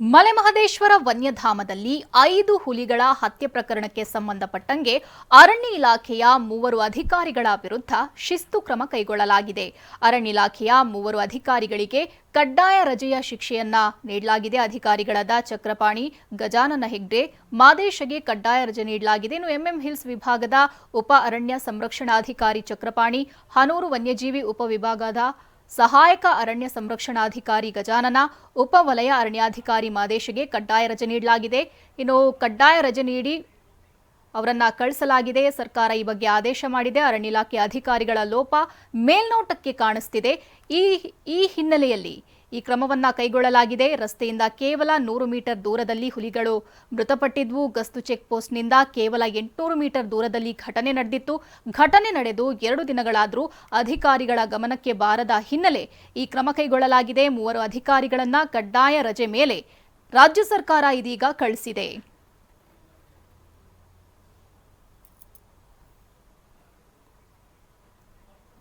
ಮಲೆಮಹದೇಶ್ವರ ವನ್ಯಧಾಮದಲ್ಲಿ ಐದು ಹುಲಿಗಳ ಹತ್ಯೆ ಪ್ರಕರಣಕ್ಕೆ ಸಂಬಂಧಪಟ್ಟಂಗೆ ಅರಣ್ಯ ಇಲಾಖೆಯ ಮೂವರು ಅಧಿಕಾರಿಗಳ ವಿರುದ್ಧ ಶಿಸ್ತು ಕ್ರಮ ಕೈಗೊಳ್ಳಲಾಗಿದೆ. ಅರಣ್ಯ ಇಲಾಖೆಯ ಮೂವರು ಅಧಿಕಾರಿಗಳಿಗೆ ಕಡ್ಡಾಯ ರಜೆಯ ಶಿಕ್ಷೆಯನ್ನ ನೀಡಲಾಗಿದೆ. ಅಧಿಕಾರಿಗಳಾದ ಚಕ್ರಪಾಣಿ, ಗಜಾನನ ಹೆಗ್ಡೆ, ಮಾದೇಶಗೆ ಕಡ್ಡಾಯ ರಜೆ ನೀಡಲಾಗಿದೆ. ಇನ್ನು ಎಂಎಂ ಹಿಲ್ಸ್ ವಿಭಾಗದ ಉಪ ಅರಣ್ಯ ಸಂರಕ್ಷಣಾಧಿಕಾರಿ ಚಕ್ರಪಾಣಿ, ಹನೂರು ವನ್ಯಜೀವಿ ಉಪವಿಭಾಗದ ಸಹಾಯಕ ಅರಣ್ಯ ಸಂರಕ್ಷಣಾಧಿಕಾರಿ ಗಜಾನನ ಉಪವಲಯ ಅರಣ್ಯಾಧಿಕಾರಿ ಮಾದೇಶಗೆ ಕಡ್ಡಾಯ ರಜೆ ನೀಡಲಾಗಿದೆ. ಇನ್ನು ಕಡ್ಡಾಯ ರಜೆ ನೀಡಿ ಅವರನ್ನ ಕಳಿಸಲಾಗಿದೆ. ಸರ್ಕಾರ ಈ ಬಗ್ಗೆ ಆದೇಶ ಮಾಡಿದೆ. ಅರಣ್ಯ ಇಲಾಖೆ ಅಧಿಕಾರಿಗಳ ಲೋಪ ಮೇಲ್ನೋಟಕ್ಕೆ ಕಾಣಿಸ್ತಿದೆ. ಈ ಈ ಹಿನ್ನೆಲೆಯಲ್ಲಿ ಈ ಕ್ರಮವನ್ನ ಕೈಗೊಳ್ಳಲಾಗಿದೆ. ರಸ್ತೆಯಿಂದ ಕೇವಲ ನೂರು ಮೀಟರ್ ದೂರದಲ್ಲಿ ಹುಲಿಗಳು ಮೃತಪಟ್ಟಿದ್ವು. ಗಸ್ತು ಚೆಕ್ ಪೋಸ್ಟ್ನಿಂದ ಕೇವಲ ಎಂಟುನೂರು ಮೀಟರ್ ದೂರದಲ್ಲಿ ಘಟನೆ ನಡೆದಿತ್ತು. ಘಟನೆ ನಡೆದು ಎರಡು ದಿನಗಳಾದರೂ ಅಧಿಕಾರಿಗಳ ಗಮನಕ್ಕೆ ಬಾರದ ಹಿನ್ನೆಲೆ ಈ ಕ್ರಮ ಕೈಗೊಳ್ಳಲಾಗಿದೆ. ಮೂವರು ಅಧಿಕಾರಿಗಳನ್ನ ಕಡ್ಡಾಯ ರಜೆ ಮೇಲೆ ರಾಜ್ಯ ಸರ್ಕಾರ ಇದೀಗ ಕಳಿಸಿದೆ.